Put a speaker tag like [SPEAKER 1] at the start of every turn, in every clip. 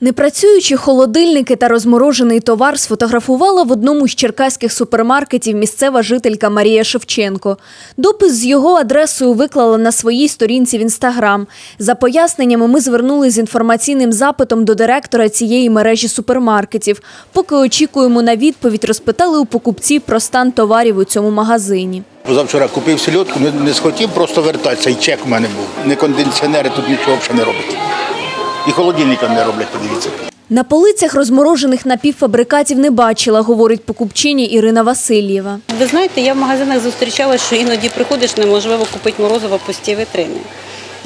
[SPEAKER 1] Непрацюючі холодильники та розморожений товар сфотографувала в одному з черкаських супермаркетів місцева жителька Марія Шевченко. Допис з його адресою виклала на своїй сторінці в інстаграм. За поясненнями, ми звернули з інформаційним запитом до директора цієї мережі супермаркетів. Поки очікуємо на відповідь, розпитали у покупців про стан товарів у цьому магазині.
[SPEAKER 2] Позавчора купив сільотку, не, схотів просто вертатися, і чек у мене був. Не кондиціонери тут нічого взагалі не роблять. І холодильника не роблять, подивіться.
[SPEAKER 1] На полицях розморожених напівфабрикатів не бачила, говорить покупчині Ірина Васильєва.
[SPEAKER 3] Ви знаєте, я в магазинах зустрічала, що іноді приходиш, неможливо купити морозиво пусті витрині.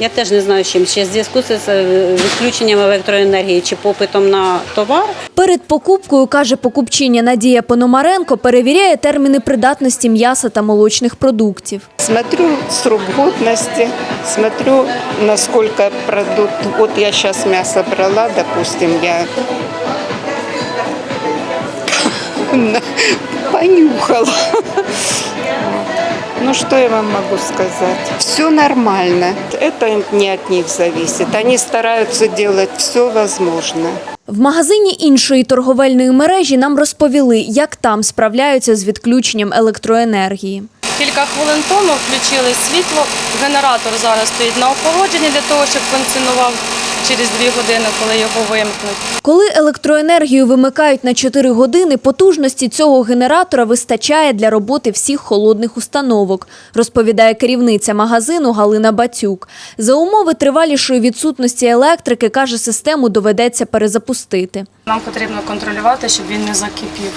[SPEAKER 3] Я теж не знаю, чим ще в зв'язку з е, відключенням електроенергії чи попитом на товар.
[SPEAKER 1] Перед покупкою, каже покупчиня Надія Пономаренко, перевіряє терміни придатності м'яса та молочних продуктів.
[SPEAKER 4] Смотрю срок годности, смотрю, насколько продукт. Вот я сейчас мясо брала, допустим, я понюхала. Ну, что я вам могу сказать? Все нормально. Это не от них зависит. Они стараются делать все возможное.
[SPEAKER 1] В магазині іншої торговельної мережі нам розповіли, як там справляються з відключенням електроенергії.
[SPEAKER 5] Кілька хвилин тому включили світло. Генератор зараз стоїть на охолодженні для того, щоб функціонував через дві години, коли його вимкнуть.
[SPEAKER 1] Коли електроенергію вимикають на 4 години, потужності цього генератора вистачає для роботи всіх холодних установок, розповідає керівниця магазину Галина Бацюк. За умови тривалішої відсутності електрики, каже, систему доведеться перезапустити.
[SPEAKER 5] Нам потрібно контролювати, щоб він не закипів.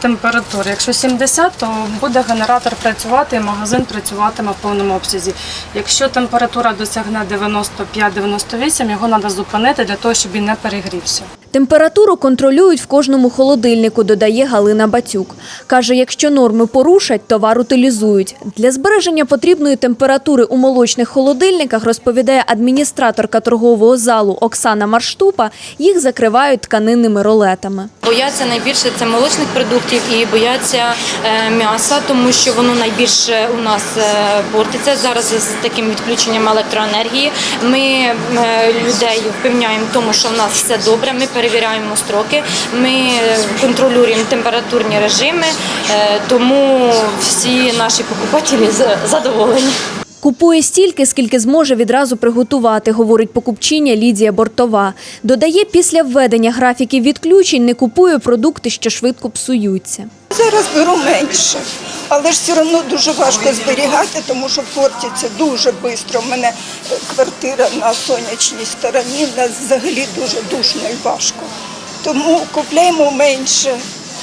[SPEAKER 5] Температура. Якщо 70, то буде генератор працювати і магазин працюватиме в повному обсязі. Якщо температура досягне 95-98, його треба зупинити для того, щоб він не перегрівся.
[SPEAKER 1] Температуру контролюють в кожному холодильнику, додає Галина Бацюк. Каже, якщо норми порушать, товар утилізують. Для збереження потрібної температури у молочних холодильниках, розповідає адміністраторка торгового залу Оксана Марштупа, їх закривають тканинними ролетами.
[SPEAKER 6] Бояться найбільше це молочних продуктів і бояться е, м'яса, тому що воно найбільше у нас е, портиться зараз з таким відключенням електроенергії. Ми е, людей впевняємо тому, що в нас все добре. Ми перевіряємо строки, ми е, контролюємо температурні режими, е, тому всі наші покупателі задоволені.
[SPEAKER 1] Купує стільки, скільки зможе відразу приготувати, говорить покупчиня Лідія Бортова. Додає, після введення графіків відключень не купує продукти, що швидко псуються.
[SPEAKER 7] Зараз беру менше, але ж все одно дуже важко зберігати, тому що портиться дуже швидко. У мене е, квартира на сонячній стороні, нас взагалі дуже душно і важко. Тому купляємо менше,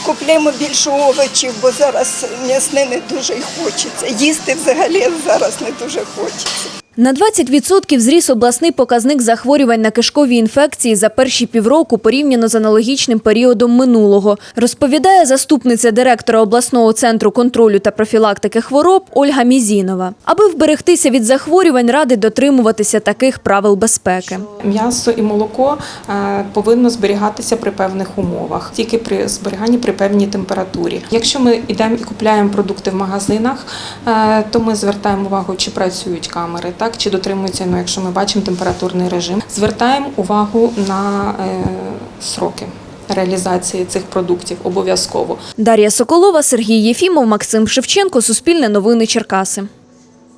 [SPEAKER 7] купляємо більше овочів, бо зараз м'ясне не дуже хочеться. Їсти взагалі зараз не дуже хочеться.
[SPEAKER 1] На 20% зріс обласний показник захворювань на кишкові інфекції за перші півроку порівняно з аналогічним періодом минулого, розповідає заступниця директора обласного центру контролю та профілактики хвороб Ольга Мізінова. Аби вберегтися від захворювань, радить дотримуватися таких правил безпеки.
[SPEAKER 8] М'ясо і молоко е, повинно зберігатися при певних умовах, тільки при зберіганні при певній температурі. Якщо ми йдемо і купляємо продукти в магазинах, е, то ми звертаємо увагу, чи працюють камери, так чи дотримуються, ну, якщо ми бачимо температурний режим. Звертаємо увагу на е, сроки реалізації цих продуктів обов'язково.
[SPEAKER 1] Дар'я Соколова, Сергій Єфімов, Максим Шевченко, Суспільне новини Черкаси.